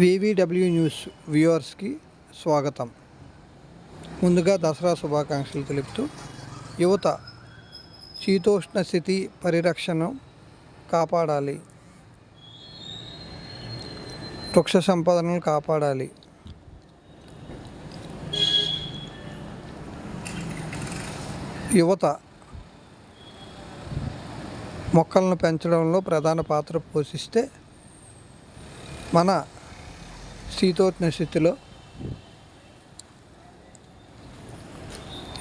VVW news వ్యూవర్స్కి స్వాగతం. ముందుగా దసరా శుభాకాంక్షలు తెలుపుతూ యువత శీతోష్ణ స్థితి పరిరక్షణ కాపాడాలి. వృక్ష సంపదను కాపాడాలి. యువత మొక్కలను పెంచడంలో ప్రధాన పాత్ర పోషిస్తే మన శీతోష్ణ స్థితిలో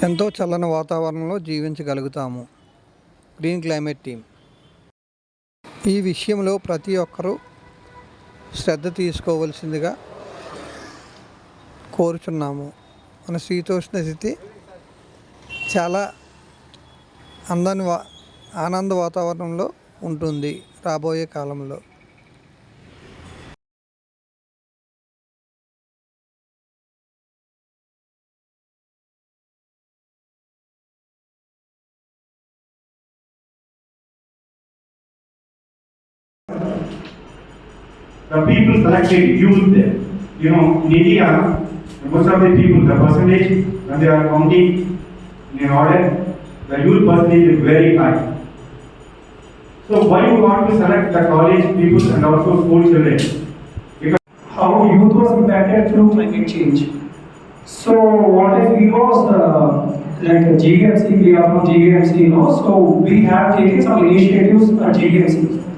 ఎంతో చల్లని వాతావరణంలో జీవించగలుగుతాము. Green climate team. ఈ విషయంలో ప్రతి ఒక్కరూ శ్రద్ధ తీసుకోవలసిందిగా కోరుచున్నాము. మన శీతోష్ణ స్థితి చాలా అందని వా ఆనంద వాతావరణంలో ఉంటుంది రాబోయే కాలంలో. The people selected youth, you know, in India, most of the people, the percentage, when they are counting in the order, the youth percentage is very high. So why you want to select the college people and also school children? Because how youth was impacted through climate change. So what if we was uh, like GMC, we are from GMC, you know, so we have taken some initiatives at GMC.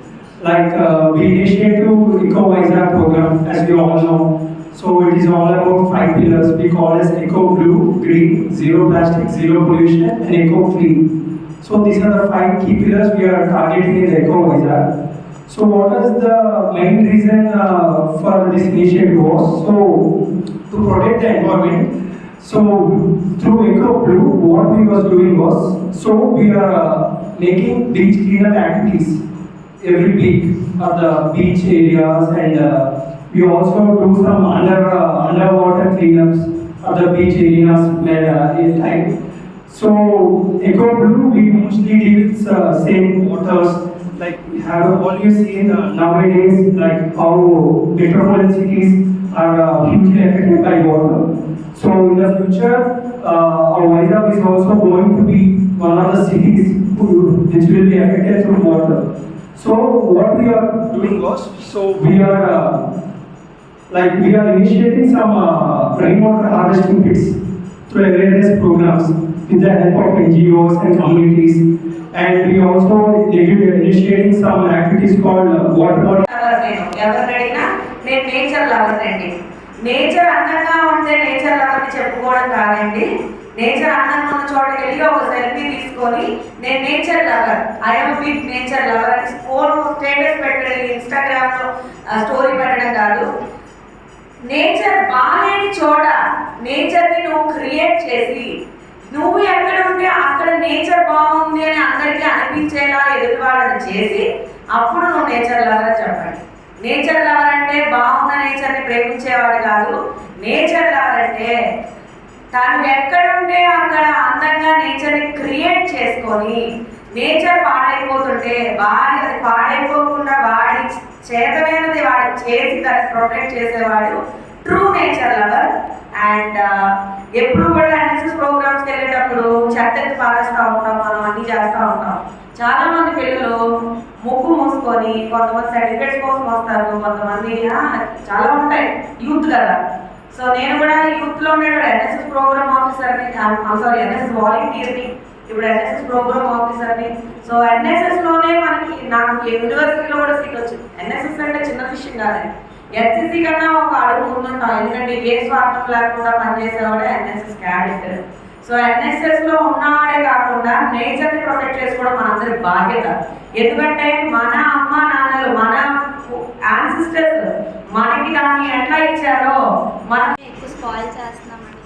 Like uh, we initiated Eco Visa program, as we all know. So it is all about five pillars. We call as Eco Blue, Green, Zero Plastic, Zero Pollution, and Eco Clean. So these are the five key pillars we are targeting in Eco Visa. So what was the main reason uh, for this initiative was so to protect the environment. So through Eco Blue, what we was doing was so we are uh, making beach cleanup activities every week at the beach areas and uh, we also do some under uh, underwater cleanups at the beach areas uh, in time. So Eco Blue, we mostly deal with uh, same waters. Like we have always seen uh, nowadays, like how metropolitan cities are uh, hugely affected by water. So in the future, uh, our Vizag is also going to be one of the cities which will be affected through water. So what we are doing was, so we are uh, like we are initiating some uh, rainwater harvesting pits through awareness programs with the help of NGOs and communities. And we also initiating some activities called uh, water body lover నేను ఎవరిని అడిగినా నేను nature lover అండి nature అందంగా ఉంటే nature lover అని చెప్పుకోవడం కాదండి నేచర్ అందంగా ఉన్న చోట వెళ్ళి ఒక సెల్ఫీ తీసుకొని నేను nature lover I'm big nature lover అని ఫోన్ స్టేటస్ పెట్టడం ఇన్స్టాగ్రామ్లో స్టోరీ పెట్టడం కాదు. నేచర్ బాగాలేని చోట నేచర్ని నువ్వు క్రియేట్ చేసి నువ్వు ఎక్కడ ఉంటే అక్కడ నేచర్ బాగుంది అని అందరికీ అనిపించేలా ఎదుటి వాళ్ళని చేసి అప్పుడు నువ్వు నేచర్ లవర్ చెప్పండి నేచర్ లవర్ అంటే బాగున్న నేచర్ని ప్రేమించేవాడు కాదు. నేచర్ లవర్ అంటే తను ఎక్కడుంటే అక్కడ అందంగా నేచర్ని క్రియేట్ చేసుకొని నేచర్ పాడైపోతుంటే వాడి అది పాడైపోకుండా వాడి చేతనైనది వాడు చేసి దాన్ని ప్రొటెక్ట్ చేసేవాడు ట్రూ నేచర్ లవర్ అండ్ ఎప్పుడు కూడా ఎన్ఎస్ఎస్ ప్రోగ్రామ్స్కి వెళ్ళేటప్పుడు చెత్త ఎత్తి పారేస్తూ ఉంటాం మనం అన్ని చేస్తూ ఉంటాం. చాలా మంది పిల్లలు ముక్కు మూసుకొని కొంతమంది సర్టిఫికేట్స్ కోసం వస్తారు కొంతమంది చాలా ఉంటాయి యూత్ కదా. సో నేను కూడా ఈ గుర్తులో ఉండేవాడు ఎన్ఎస్ఎస్ ప్రోగ్రామ్ ఆఫీసర్ని సారీ ఎన్ఎస్ఎస్ వాలంటీర్ని ఇప్పుడు ఎన్ఎస్ఎస్ ప్రోగ్రామ్ ఆఫీసర్ని సో ఎన్ఎస్ఎస్లోనే మనకి నాకు యూనివర్సిటీలో కూడా సీట్ వచ్చింది. ఎన్ఎస్ఎస్ అంటే చిన్న విషయం కాదండి. ఎన్సిసి కన్నా ఒక అడుగు ముందుంటాం. ఎందుకంటే ఏ స్వార్థం లేకుండా పనిచేసేవాడే ఎన్ఎస్ఎస్ క్యాడెట్ సో ఎన్ఎస్ఎస్లో ఉన్నవాడే కాకుండా నేచర్ని ప్రొటెక్ట్ చేసుకోవడం మనందరి బాధ్యత. ఎందుకంటే మన అమ్మ నాన్నలు మన యాన్సిస్టర్స్ మనకి దాన్ని ఎట్లా ఇచ్చారో మన ఎక్కువ స్పాయిల్ చేస్తున్నామని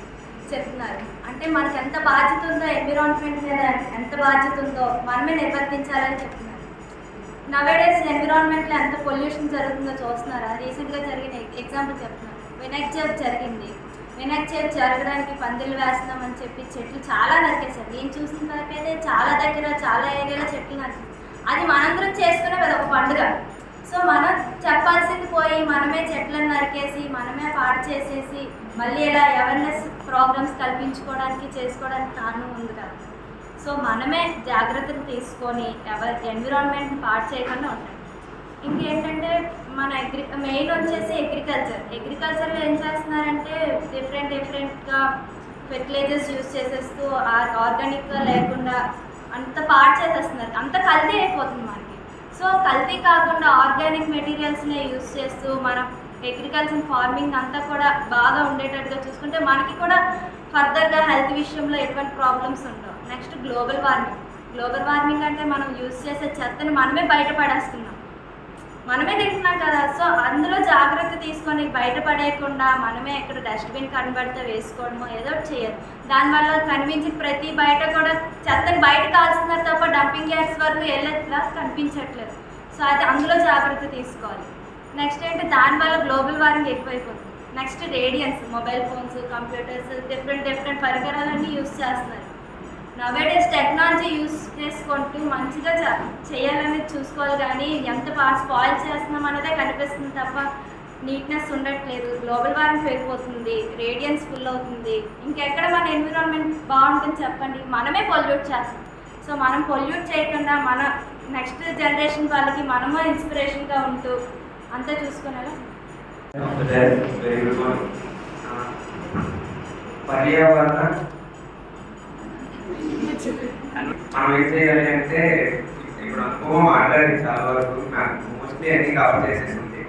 చెప్తున్నారు. అంటే మనకి ఎంత బాధ్యత ఉందో ఎన్విరాన్మెంట్ మీద ఎంత బాధ్యత ఉందో మనమే నిర్వర్తించాలని చెప్తున్నారు. నవేడేస్ ఎన్విరాన్మెంట్లో ఎంత పొల్యూషన్ జరుగుతుందో చూస్తున్నారా? రీసెంట్గా జరిగిన ఎగ్జాంపుల్ చెప్తున్నాను. వినాయక చవితి జరిగింది. వినాయక చవితి జరగడానికి పందిళ్ళు వేస్తున్నామని చెప్పి చెట్లు చాలా నరికేశారు. నేను చూసిన దానికైతే చాలా దగ్గర చాలా ఏరియాలో చెట్లు నరికేశారు అది మనందరం చేసుకునే అది ఒక పండుగ. సో మన చెప్పాల్సింది పోయి మనమే చెట్లను నరికేసి మనమే పాడు చేసేసి మళ్ళీ ఇలా అవేర్నెస్ ప్రోగ్రామ్స్ కల్పించుకోవడానికి చేసుకోవడానికి కారణం ఉంది కదా. సో మనమే జాగ్రత్తలు తీసుకొని ఎవరి ఎన్విరాన్మెంట్ని పాడు చేయకుండా ఉంటాం ఇంకేంటంటే మన అగ్రి మెయిన్ వచ్చేసి అగ్రికల్చర్ అగ్రికల్చర్లో ఏం చేస్తున్నారంటే డిఫరెంట్ డిఫరెంట్గా ఫెర్టిలైజర్స్ యూస్ చేసేస్తూ ఆర్గానిక్గా లేకుండా అంత పాడు చేసేస్తున్నారు. అంత కల్తీ అయిపోతుంది మనకి. సో కల్తీ కాకుండా ఆర్గానిక్ మెటీరియల్స్నే యూస్ చేస్తూ మనం అగ్రికల్చర్ ఫార్మింగ్ అంతా కూడా బాగా ఉండేటట్టుగా చూసుకుంటే మనకి కూడా ఫర్దర్గా హెల్త్ విషయంలో ఎటువంటి ప్రాబ్లమ్స్ ఉండవు. Next global warming. Global warming అంటే మనం యూస్ చేసే చెత్తని మనమే బయటపడేస్తున్నాం మనమే తింటున్నాం కదా. సో అందులో జాగ్రత్త తీసుకొని బయటపడేయకుండా మనమే ఎక్కడ డస్ట్బిన్ కనబడితే వేసుకోవడము ఏదో చేయాలి. దానివల్ల కనిపించిన ప్రతి బయట కూడా చెత్తని బయట కాల్స్తున్నారు తప్ప డంపింగ్ యార్డ్స్ వరకు వెళ్ళట్లా కనిపించట్లేదు. సో అది అందులో జాగ్రత్త తీసుకోవాలి. నెక్స్ట్ ఏంటి? దానివల్ల గ్లోబల్ వార్మింగ్ ఎక్కువైపోతుంది. Next radiance mobile phones computers different different పరికరాలన్నీ use చేస్తున్నారు. నవేడేస్ టెక్నాలజీ యూస్ చేసుకుంటూ మంచిగా చ- చేయాలని చూసుకోవాలి కానీ ఎంత బాగా స్పాయిల్ చేస్తున్నాం అనేదే కనిపిస్తుంది తప్ప నీట్నెస్ ఉండట్లేదు. గ్లోబల్ వార్మింగ్ పెరిగిపోతుంది. రేడియన్స్ ఫుల్ అవుతుంది. ఇంకెక్కడ మన ఎన్విరాన్మెంట్ బాగుంటుంది చెప్పండి? మనమే పొల్యూట్ చేస్తాం. సో మనం పొల్యూట్ చేయకుండా మన నెక్స్ట్ జనరేషన్ వాళ్ళకి మనమే ఇన్స్పిరేషన్గా ఉంటూ అంతా చూసుకునేలా పర్యావరణ మనం ఏం చేయాలి అంటే ఇప్పుడు అనుభవం మాట్లాడింది చాలా వరకు మోస్ట్లీ అన్ని కవర్ చేసేసింది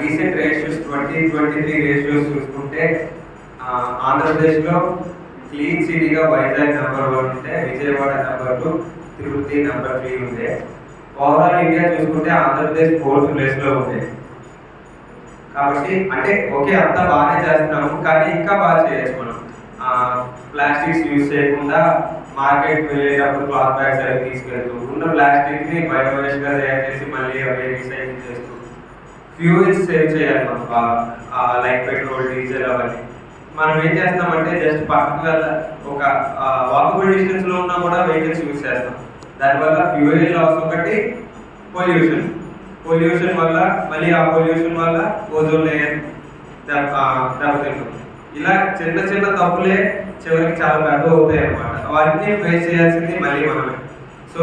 recent ratios twenty twenty three ratios చూసుకుంటే ఆంధ్రప్రదేశ్లో క్లీన్ సిటీగా వైజాగ్ నెంబర్ వన్ ఉంటే Vijayawada number two Tirupati number three ఉండే. ఓవరాల్ ఇండియా చూసుకుంటే ఆంధ్రప్రదేశ్ ఫోర్త్ ప్లేస్లో ఉంది కాబట్టి అంటే ఓకే అంతా బాగానే చేస్తున్నాము కానీ ఇంకా బాగా చేయొచ్చు మనం. ప్లాస్టిక్స్ యూజ్ చేయకుండా మార్కెట్ వెళ్ళేటప్పుడు క్లాత్ బ్యాగ్స్ అవి తీసుకెళ్తూ ఉన్న ప్లాస్టిక్ని బయోవేస్ట్గా తయారు చేసి మళ్ళీ అవి రీసైకిల్ చేస్తూ. ఫ్యూయల్స్ సేవ్ చేయాలి మనం లైక్ పెట్రోల్ డీజిల్ అవన్నీ. మనం ఏం చేస్తామంటే జస్ట్ పక్కన ఒక వాకబుల్ డిస్టెన్స్లో ఉన్నా కూడా వెహికల్స్ యూజ్ చేస్తాం. దానివల్ల ఫ్యూయల్ లాస్ ఒకటి పొల్యూషన్ పొల్యూషన్ వల్ల మళ్ళీ ఆ పొల్యూషన్ వల్ల ఓజోన్ లేయర్ దెబ్బతింటుంది. ఇలా చిన్న చిన్న తప్పులే చివరికి చాలా పెద్ద అవుతాయి అన్నమాట వాటిని ఫేస్ చేయాల్సింది మళ్ళీ మనమే. సో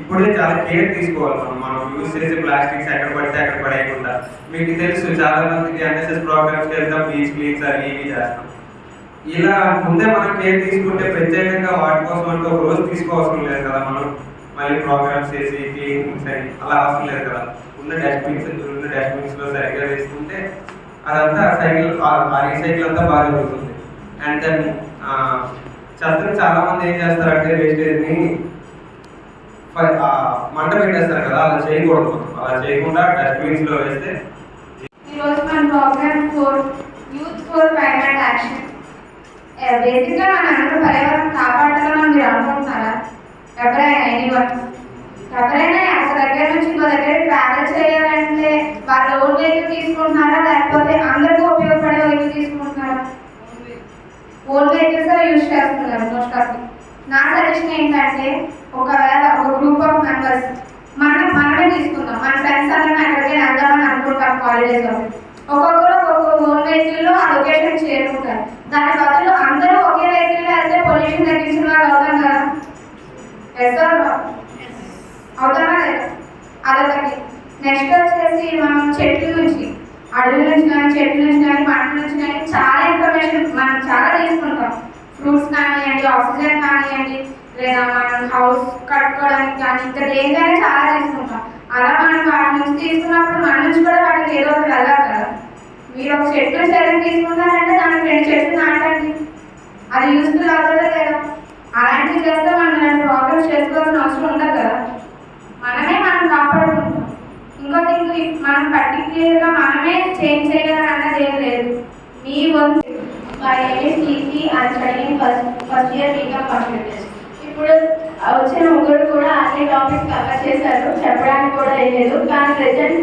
ఇప్పుడే చాలా కేర్ తీసుకోవాలి మనం. మనం యూజ్ చేసే ప్లాస్టిక్స్ ఎక్కడ పడితే అక్కడ పడేయకుండా. మీకు తెలుసు చాలా మందికి ఎన్ఎస్ఎస్ ప్రోగ్రామ్స్కి వెళ్తాం బీచ్ క్లీన్స్ అవి ఇవి చేస్తాం. ఇలా ముందే మనం కేర్ తీసుకుంటే ప్రత్యేకంగా వాటి కోసం అంటే ఒక రోజు తీసుకోవాల్సిన లేదు కదా మనం. మళ్ళీ ప్రోగ్రామ్స్ చేసి క్లీనింగ్స్ అని అలా అవసరం లేదు కదా. ఉన్న డస్ట్బిన్స్ ఉన్న డస్ట్బిన్స్లో సరిగ్గా వేసుకుంటే అదంతా సైకిల్ ఆ రీసైకిల్ అంతా బాగా జరుగుతుంది అండ్ దెన్ చెత్తను చాలా మంది ఏం చేస్తారంటే వేస్టేజ్ మంట పెట్టేస్తారు కదా అలా చేయకూడదు అలా చేయకుండా డస్ట్బిన్స్లో వేస్తే ఈరోజు మన program for youth for climate action బేసిక్గా మన అందరూ పర్యావరణం కాపాడాలని మీరు అనుకుంటున్నారా? ఎవరైనా ఎనీవన్ ఎవరైనా ఇంకో దగ్గర ట్రావెల్ చేయాలంటే వాళ్ళు ఓన్ వెహికల్ తీసుకుంటున్నారా? లేకపోతే అందరికీ ఉపయోగపడే వెహికల్ తీసుకుంటున్నారా? ఓన్ వెహికల్స్ యూజ్ చేస్తున్నారు మోస్ట్ ఆఫ్ నా సజెషన్ ఏంటంటే ఒకవేళ ఒక గ్రూప్ ఆఫ్ మెంబర్స్ మనం మనమే తీసుకుందాం. మన ఫ్రెండ్స్ అందరం ఎక్కడికి వెళ్దామని అనుకుంటాం హాలిడేస్ ఒక్కొక్కరు ఒక్కొక్క ఓన్ వెహికల్ ఆ లొకేషన్ చేరుకుంటారు. దాని బదులు అందరూ ఒకే వెహికల్లో వెళ్తే పొల్యూషన్ తగ్గించిన వాళ్ళు అవుతాం కదా ఎస్ అవుతామా లేదా అదొకటి నెక్స్ట్ వచ్చేసి మనం చెట్ల నుంచి అడవి నుంచి కానీ చెట్ల నుంచి కానీ పంట నుంచి కానీ చాలా ఇన్ఫర్మేషన్ మనం చాలా తీసుకుంటాం. ఫ్రూట్స్ కానివ్వండి ఆక్సిజన్ కానివ్వండి లేదా మనం హౌస్ కట్టుకోవడానికి కానీ ఇంకా దేనికైనా చాలా తీసుకుంటాం. అలా మనం వాటి నుంచి తీసుకున్నప్పుడు మన నుంచి కూడా వాటికి ఏదో ఒకటి వెళ్ళాలి కదా. మీరు ఒక చెట్టు చర్యలు తీసుకున్నారంటే దానికి రెండు చెట్లు నాటండి. అది యూస్ఫుల్ అవుతుందా లేదా. అలాంటివి చేస్తే మనం ప్రాబ్లమ్స్ చేసుకోవాల్సిన అవసరం ఉండదు కదా. మనమే మనం కాపాడుకుంటాం. ఇంకోటి ఇంకో మనం పర్టికులర్గా మనమే చేంజ్ చేయాలని అన్నది ఏం లేదు. మీ వంతు My name and Keerti. First year first, first ఇప్పుడు వచ్చిన ముగ్గురు కూడా అన్ని టాపిక్స్ కవర్ చేశారు. చెప్పడానికి కూడా ఏం లేదు. కానీ ప్రజెంట్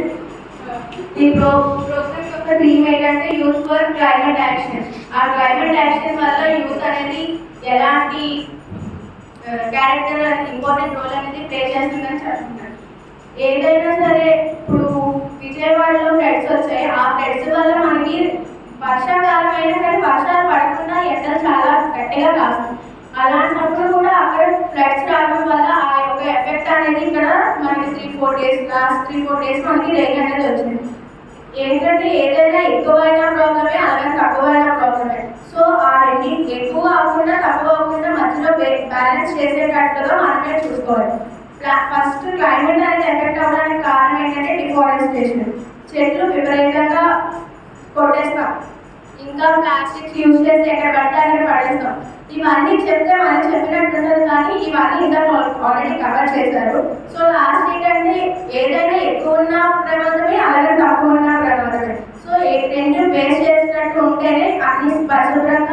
ఈ ప్రో ప్రోగ్రామ్ యొక్క థీమ్ ఏంటంటే యూత్ ఫర్ క్లైమేట్ యాక్షన్ ఆ క్లైమేట్ యాక్షన్ వల్ల యూత్ అనేది ఎలాంటి క్యారెక్టర్ ఇంపార్టెంట్ రోల్ అనేది ప్లే చేస్తుందని చెప్తున్నారు. ఏదైనా సరే విజయవాడలో ఫ్లడ్స్ వచ్చాయి. ఆ ఫ్లడ్స్ వల్ల మనకి వర్షాకాలం అయినా కానీ వర్షాలు పడకుండా ఎండలు చాలా గట్టిగా కాస్తుంది. అలాంటప్పుడు కూడా అక్కడ ఫ్లడ్స్ రావడం వల్ల ఆ యొక్క ఎఫెక్ట్ అనేది ఇక్కడ మనకి three four days last three four days మనకి రేగ్ అనేది వచ్చింది. ఏంటంటే ఏదైనా ఎక్కువైన ప్రాబ్లమే అలాగే తక్కువైన ప్రాబ్లమే సో ఆ రెండు ఎక్కువ అవ్వకుండా తక్కువ అవ్వకుండా మధ్యలో బ్యాలెన్స్ చేసేటట్టుగా మనమే చూసుకోవాలి. ఫస్ట్ క్లైమేట్ అనేది ఎఫెక్ట్ అవ్వడానికి కారణం ఏంటంటే డిఫారెస్టేషన్ చెట్లు విపరీతంగా కొట్టేస్తాం. ఇంకా ప్లాస్టిక్స్ యూజ్ చేసి ఎక్కడ పడితే అక్కడ పడేస్తాం. ఇవన్నీ చెప్తే మనం చెప్పినట్టు ఉంటుంది కానీ ఇవన్నీ ఇంకా ఆల్రెడీ కవర్ చేశారు. సో లాస్ట్ ఏంటంటే ఏదైనా ఎక్కువ ఉన్న ప్రమాదమే అలాగే తక్కువ ఉన్న ప్రమాదమే. సో ఏ- రెండు బేస్ చేసినట్టు ఉంటేనే అన్ని పరిశుభ్ర